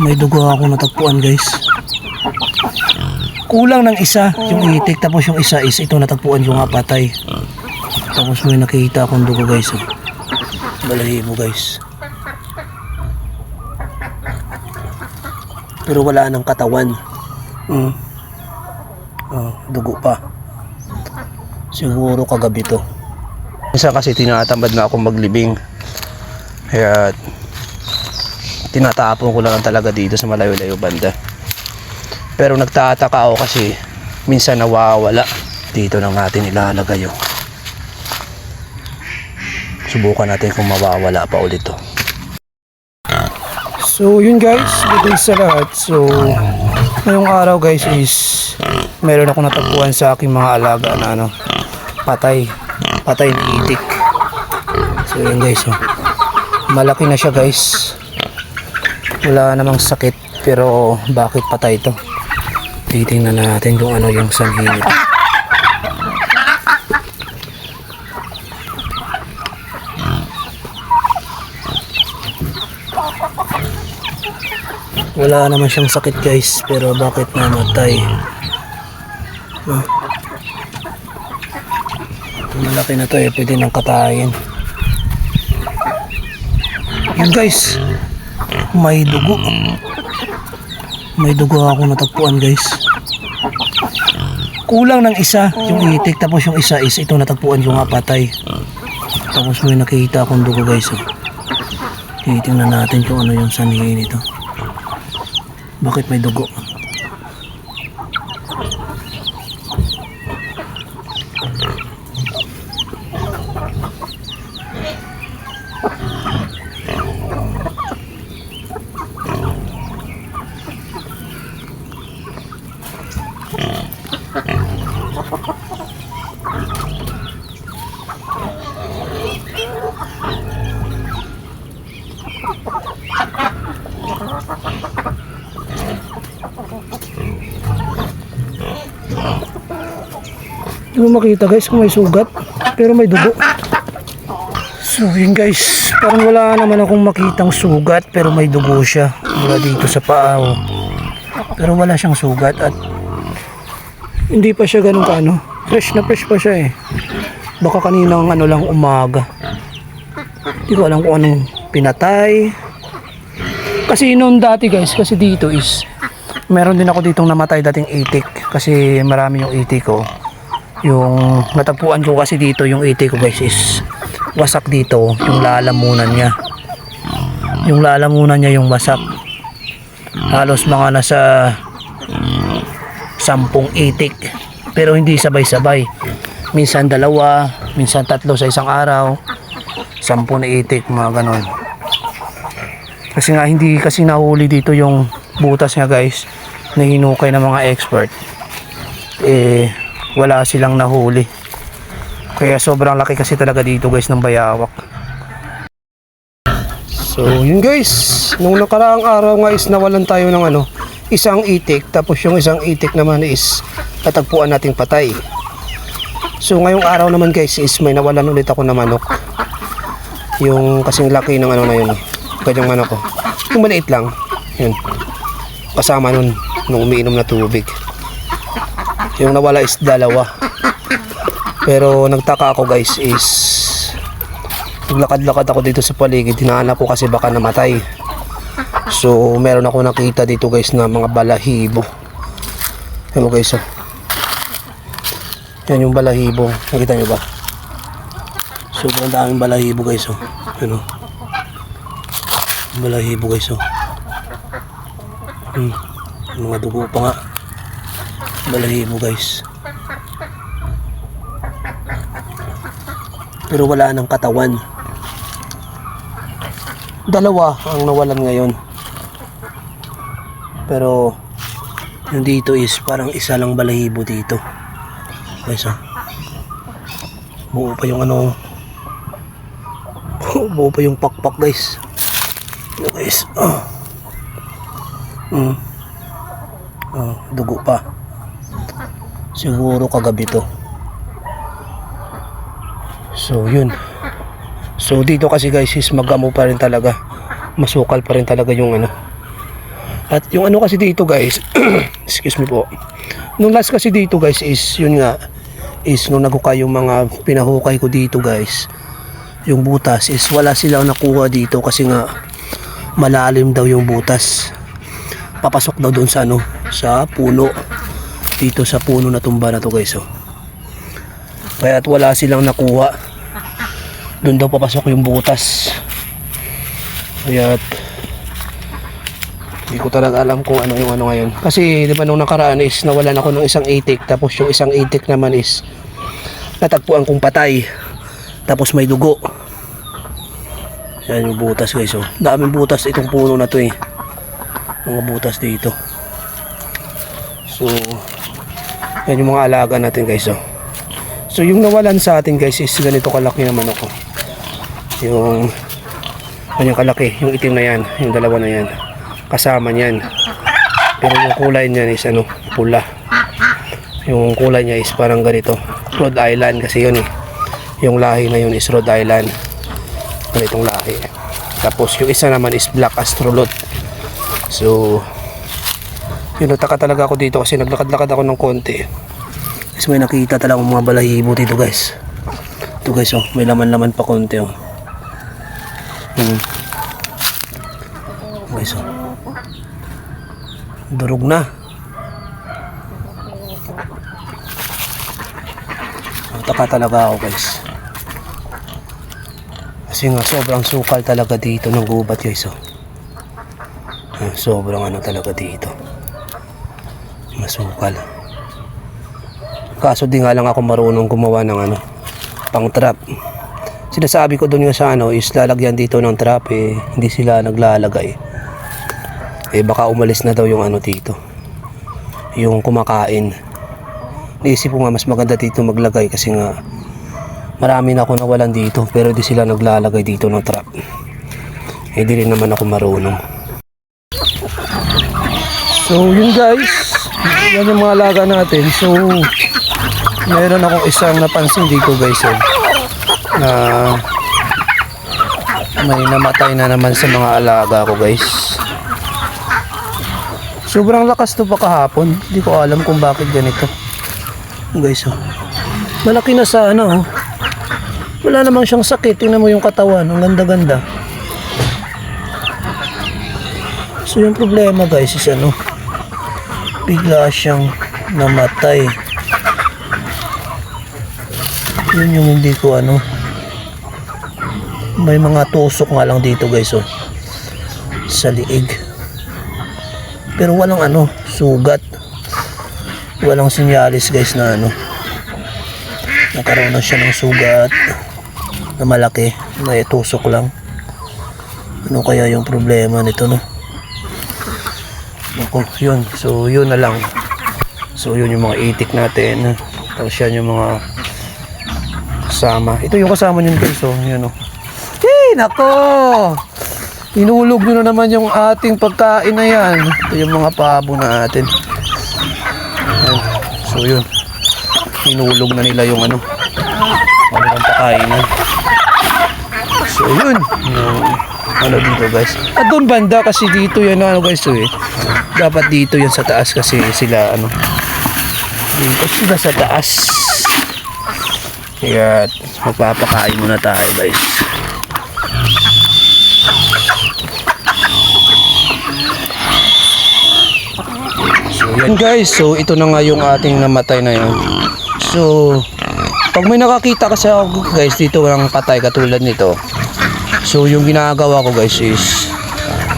May dugo ako natagpuan guys. Kulang ng isa, yung itik. Tapos yung isa is ito natagpuan yung patay. Tapos may nakita akong dugo guys. Oh. Balahibo guys. Pero wala nang katawan. Mm. Oh, dugo pa. Siguro kagabi to. Isa kasi tinatamad na akong maglibing. Kaya tinatapon ko lang talaga dito sa malayo-layo banda. Pero nagtataka ako kasi minsan nawawala. Dito lang natin ilalagay yung. Subukan natin kung mawawala pa ulit to. So yun guys, good day sa lahat. So ngayong araw guys is meron ako natagpuan sa aking mga alaga na ano, patay. Patay na itik. So yun guys, oh. malaki na siya guys. Wala namang sakit pero bakit patay to? Titingnan natin kung ano yung sanhi. Wala naman siyang sakit guys pero bakit namatay? Ah. Malaki na to eh, pwede nang katayin. Yan guys, may dugo. May dugo ako natagpuan guys. Kulang ng isa, yung itik. Tapos yung isa is ito natagpuan yung patay. Tapos may nakita akong dugo guys. Oh. Titingnan natin kung ano yung sanhi nito. Bakit may dugo? Hindi mo makita guys kung may sugat. Pero may dugo. So yun guys. Parang wala naman akong makitang sugat. Pero may dugo siya. Mula dito sa paa. oh. Pero wala siyang sugat. At hindi pa siya ganun kaano. Fresh na fresh pa siya eh. Baka kaninang ano lang umaga. Hindi ko alam kung anong pinatay. Kasi noon dati guys. Kasi dito is meron din ako ditong namatay dating itik. Kasi marami yung itik ko yung natagpuan ko kasi dito yung ite ko guys is wasak dito yung lalamunan niya. Yung lalamunan niya yung wasak. Halos mga nasa sampung itik pero hindi sabay-sabay. Minsan dalawa minsan tatlo sa isang araw. Sampu na itik mga ganon kasi nga hindi kasi nahuli dito yung butas niya guys na hinukay ng mga expert. Eh wala silang nahuli. Kaya sobrang laki kasi talaga dito guys ng bayawak. So yun guys. Nung nakaraang araw nga is nawalan tayo ng ano isang itik. Tapos yung isang itik naman is natagpuan nating patay. So ngayong araw naman guys is may nawalan ulit ako na manok. Yung kasing laki ng ano na yun kanyang manok ko. Yung maliit lang. Yun. Kasama nun nung umiinom na tubig yung nawala is dalawa. Pero nagtaka ako guys is naglakad-lakad ako dito sa paligid. Hinahanap ko kasi baka namatay. So meron ako nakita dito guys na mga balahibo. Yan mo guys oh. Yan yung balahibo. Nakita nyo ba? Sobrang daming balahibo guys oh. Yan oh. Balahibo guys oh. Hmm. Mga dugo pa nga balahibo guys. Pero wala nang katawan. Dalawa ang nawalan ngayon. Pero yung dito is parang isa lang balahibo dito. Guys ah. Buo pa yung ano. Buo pa yung pakpak guys. Guys. Ah. Mm. oh, dugo pa siguro kagabi to so yun so dito kasi guys is magamo pa rin talaga masukal pa rin talaga yung ano. At yung ano kasi dito guys, excuse me po. Nung last kasi dito guys is yun nga is nung nagukay yung mga pinahukay ko dito guys. Yung butas is wala silang nakuha dito kasi nga malalim daw yung butas. Papasok daw doon sa ano, sa puno. Dito sa puno na tumba na to guys oh. Kaya at wala silang nakuha. Doon daw papasok yung butas. Kaya at hindi ko talaga alam kung ano yung ano ngayon. Kasi di ba nung nakaraan is nawalan ako ng isang itik. Tapos yung isang itik naman is natagpuan kong patay. Tapos may dugo. Yan yung butas guys. Oh. Daming butas itong puno na to eh. Mga butas dito. So, yan yung mga alaga natin guys. Oh. So yung nawalan sa atin guys is ganito kalaki naman ako. Yung kanyang kalaki, yung itim na yan, yung dalawa na yan. Kasama niyan. Pero yung kulay niyan is ano, pula. Yung kulay niya is parang ganito. Rhode Island kasi yun eh. Yung lahi na yun is Rhode Island. Ganitong lahi. Tapos yung isa naman is Black Astrolot. So, yun, nataka talaga ako dito kasi naglakad-lakad ako ng konti. Kasi may nakita talaga mga balahibo dito guys. Ito guys oh, may laman-laman pa konti oh. Hmm. Guys oh. Durog na. Taka talaga ako guys. Kasi nga sobrang sukal talaga dito ng gubat guys oh. Ah, Sobrang ano talaga dito. Masukal. Kaso di nga lang ako marunong gumawa ng ano, pang trap. Sinasabi ko doon nga sa ano is lalagyan dito ng trap eh, hindi sila naglalagay. Eh baka umalis na daw yung ano dito. Yung kumakain. Naisip ko nga mas maganda dito maglagay kasi nga marami na ako nawalan dito pero di sila naglalagay dito ng trap. Eh di rin naman ako marunong. So yun guys, yan yung mga alaga natin. So meron akong isang napansin dito guys eh, na may namatay na naman sa mga alaga ko guys. Sobrang lakas to pa kahapon. Hindi ko alam kung bakit ganito. Guys oh. Malaki na sa ano oh. Wala namang siyang sakit. Tingnan mo yung katawan. Ang ganda-ganda. So yung problema guys is ano bigla siyang namatay. Yun yung hindi ko ano. May mga tusok nga lang dito guys oh. Sa liig. Pero walang ano, sugat. Walang sinyalis guys na ano. Nakaroon na siya ng sugat na malaki. May tusok lang. Ano kaya yung problema nito no? Ako, yun. So, yun na lang. So, yun yung mga itik natin. Tapos yan yung mga kasama. Ito yung kasama nyo guys. So, yun o. Hey, nako! Inulog nyo na naman yung ating pagkain na yan. Ito yung mga pabo natin. So, yun. Inulog na nila yung ano. Ano ng pakainan. So, yun. Yung, ano dito guys. At doon banda kasi dito yan ano guys so, eh. Dapat dito yan sa taas kasi sila ano. Dito sila sa taas. Kaya magpapakain muna tayo guys. So yan guys, so ito na nga yung ating namatay na yun. So pag may nakakita kasi ako guys dito ng patay katulad nito. So yung ginagawa ko guys is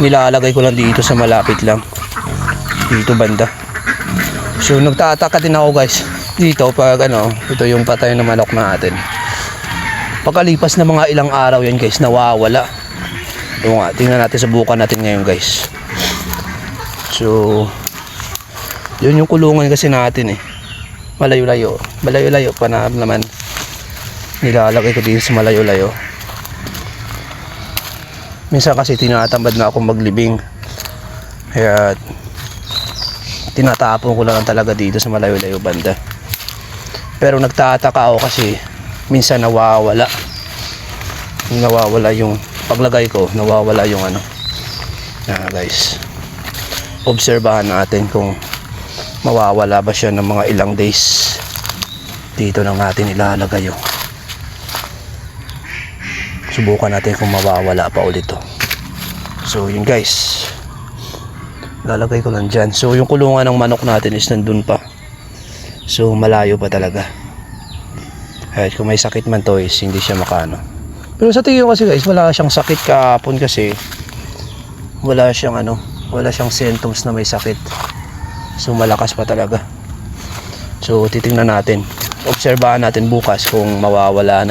nilalagay ko lang dito sa malapit lang. Dito banda. So nagtataka din ako guys dito pag ano, ito yung patay na manok natin. Pagkalipas na mga ilang araw yan guys, nawawala. Ito nga, tingnan natin, subukan natin ngayon guys. So, yun yung kulungan kasi natin eh. Malayo-layo. Malayo-layo pa na naman. Nilalagay ko din sa malayo-layo. Minsan kasi tinatamad na ako maglibing. Kaya tinatapon ko lang talaga dito sa malayo-layo banda. Pero nagtataka ako kasi minsan nawawala. Nawawala yung paglagay ko, nawawala yung ano, Yan guys. Obserbahan natin kung mawawala ba siya ng mga ilang days. Dito lang natin ilalagay yung subukan natin kung mawawala pa ulit to. So yun guys. Lalagay ko lang dyan. So yung kulungan ng manok natin is nandun pa. So malayo pa talaga. Kahit kung may sakit man to is hindi siya makano. Pero sa tingin ko kasi guys, wala siyang sakit kahapon kasi wala siyang ano, wala siyang symptoms na may sakit. So malakas pa talaga. So titingnan natin. Obserbahan natin bukas kung mawawala na